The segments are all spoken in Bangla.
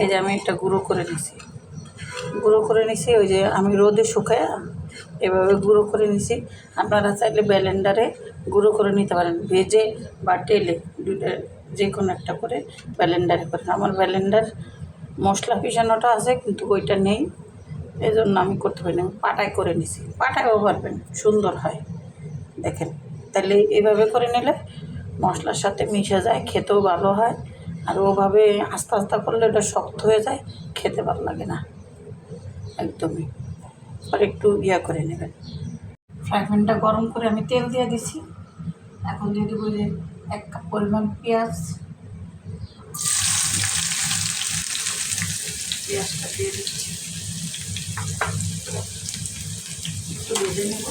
এই যে আমি একটা গুঁড়ো করে নিছি। গুঁড়ো করে নিছি, ওই যে আমি রোদে শুকায় এভাবে গুঁড়ো করে নিছি। আপনারা চাইলে ব্যালেন্ডারে গুঁড়ো করে নিতে পারেন। ভেজে বা টেলে দুটা যে কোনো একটা করে ব্যালেন্ডারে করেন। আমার ব্যালেন্ডার মশলা পিসানোটা আছে, কিন্তু ওইটা নেই। এই জন্য আমি করতে পারি না। পাটায় করে নিছি। পাটায়ও পারবেন, সুন্দর হয়। দেখেন, তাহলে এভাবে করে নিলে মশলার সাথে মিশে যায়, খেতেও ভালো হয়। আর ওভাবে আস্তে আস্তে করলে ওটা শক্ত হয়ে যায়, খেতে ভালো লাগে না। একদমই। আর একটু ইয়া করে নেবেন। ফ্রাই প্যানটা গরম করে আমি তেল দিয়ে দিছি। এখন দিয়ে দেবো যে এক কাপ পরিমাণ পেঁয়াজ। পেঁয়াজটা দিয়ে দিচ্ছি। একটু ভেজে নেব।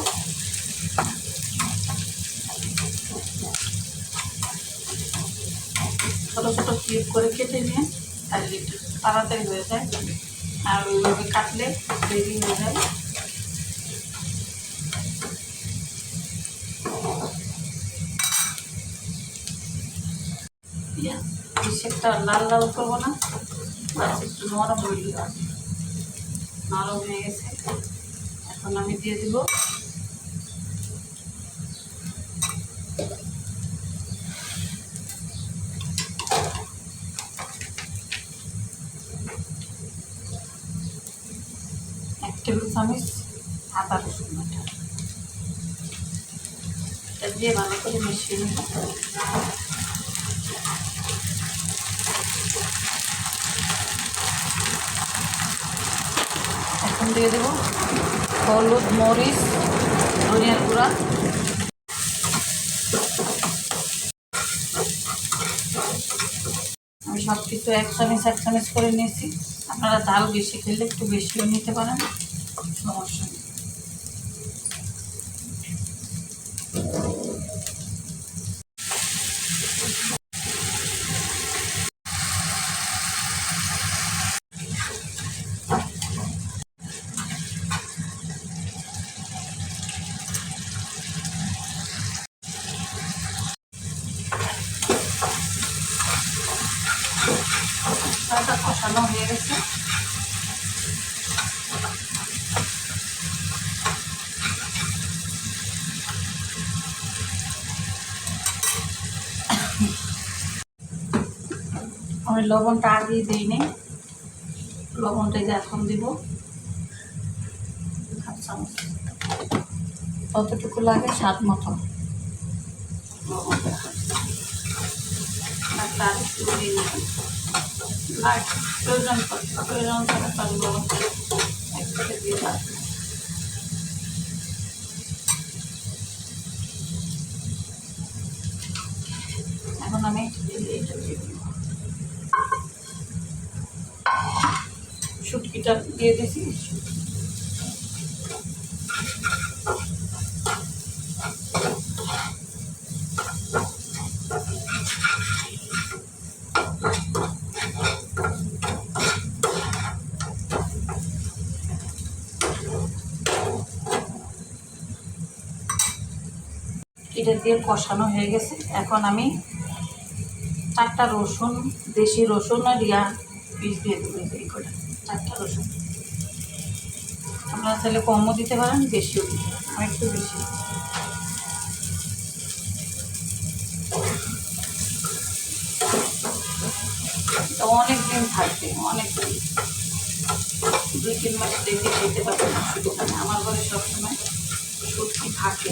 ছোটো ছোটো কিউব করে কেটে নিয়ে তাহলে একটু তাড়াতাড়ি হয়ে যায়। আর ওইভাবে কাটলে দেরি হয়ে যায় একটা লাল লাল করব না। একটু নরম দিলাম নরম হয়ে গেছে। এখন আমি দিয়ে দিব এক টেবিল চামচ, আদা রসুন বাটা। দিয়ে ভালো করে মিশিয়ে নিব। এখন দিয়ে দেবো হলুদ, মরিচ ধনিয়ার গুঁড়া। আমি সব কিছু এক চামচ এক চামচ করে নিয়েছি। আপনারা ডাল বেশি খেলে একটু বেশিও নিতে পারেন। সমস্যা নেই কষানো আমি লবণটা আগেই দিইনি লবণটা যে এখন দিব। কতটুকু লাগে স্বাদ মতো প্রয়োজন প্রয়োজন এখন আমি দিয়ে শুটকিটা দিয়ে দিছি। এটা দিয়ে কষানো হয়ে গেছে। এখন আমি চারটা রসুন, দেশি রসুন আর ইয়া পিস দিয়ে দেবো এই করে চারটা রসুন আপনারা তাহলে কমও দিতে পারেন, বেশিও দিতে পারেন আমি একটু বেশি। অনেক দিন থাকবে অনেক দিন দুই, তিন মাস দেখে খেতে পারবেন নেই আমার ঘরে সবসময় সত্যি থাকে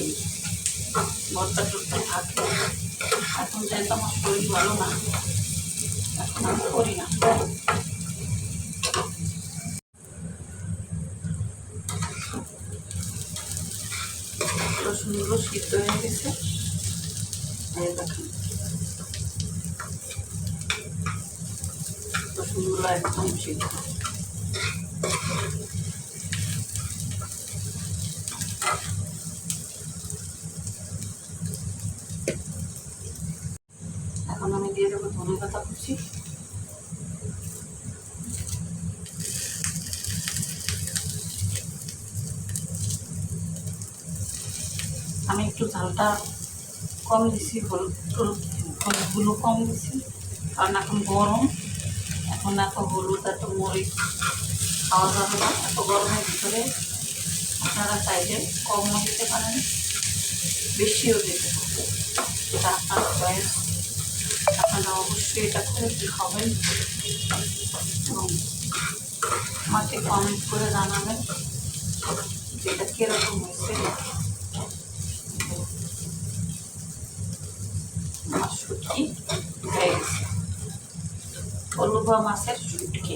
ভর্তা টর্তা থাকে। এখন যেহেতু আমার শরীর ভালো না, এখন আমি করি না। রসুনগুলো সিদ্ধ হয়ে গেছে। দেখেন। রসুনগুলো একদম সিদ্ধ। এখন আমি দিয়ে দেবো ধনে পাতা কুচি আমি একটু ঝালটা কম দিছি, হলুদ হলুদ হলুদগুলো কম দিছি। কারণ এখন গরম, এখন এত হলুদ, এত মরিচ খাওয়া যাবে না, এত গরমের ভিতরে আপনারা চাইলে কমও দিতে পারেন, বেশিও দিতে এটা আপনার চয়েস আপনারা অবশ্যই এটা করে খাবেন? এবং আমাকে কমেন্ট করে জানাবেন, যেটা কীরকম হয়েছে। গেছে মাছের শুটকি